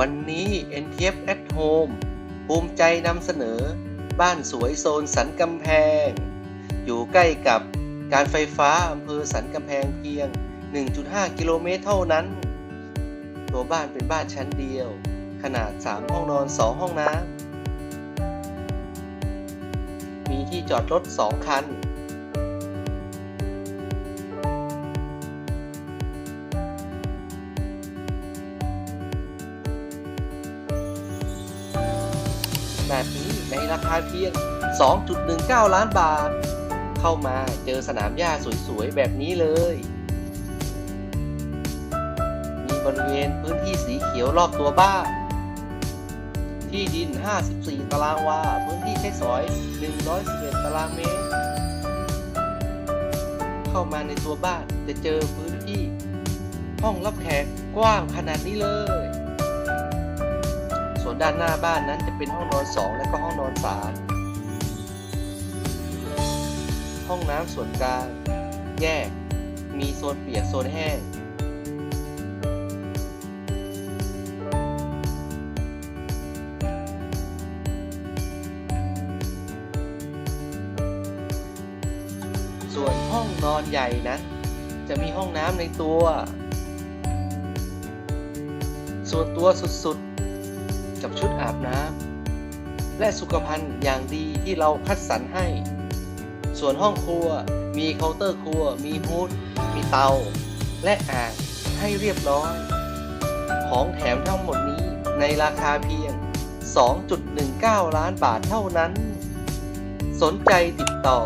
วันนี้ NTF at Home ภูมิใจนำเสนอ บ้านสวยโซนสันกำแพง อยู่ใกล้กับการไฟฟ้าอำเภอสันกำแพงเพียง 1.5 กิโลเมตรเท่านั้น ตัวบ้านเป็นบ้านชั้นเดียว ขนาด 3 ห้องนอน 2 ห้องน้ำมีที่จอดรถ 2 คัน แบบนี้ในราคาเพียง 2.19 ล้านบาท เข้ามาเจอสนามหญ้าสวยๆ แบบนี้เลย มีบริเวณพื้นที่สีเขียวรอบตัวบ้าน ที่ดิน 54 ตารางวา พื้นที่ใช้สอย 111 ตารางเมตร เข้ามาในตัวบ้านจะเจอพื้นที่ ห้องรับแขกกว้างขนาดนี้เลย ส่วนด้านหน้าบ้านนั้นจะเป็นห้องนอน 2 และก็ห้องนอน 3 ห้องน้ำส่วนกลาง แยก มีโซนเปียกโซนแห้ง ส่วนห้องนอนใหญ่นั้นจะมีห้องน้ำในตัว ส่วนตัวสุดๆ กับชุดอาบน้ำและสุขภัณฑ์อย่างดีที่เราคัดสรรให้ ส่วนห้องครัวมีเคาน์เตอร์ครัว มีฮูดมีเตา และอ่างให้เรียบร้อย ของแถมทั้งหมดนี้ในราคาเพียง 2.19 ล้านบาทเท่านั้น สนใจติดต่อ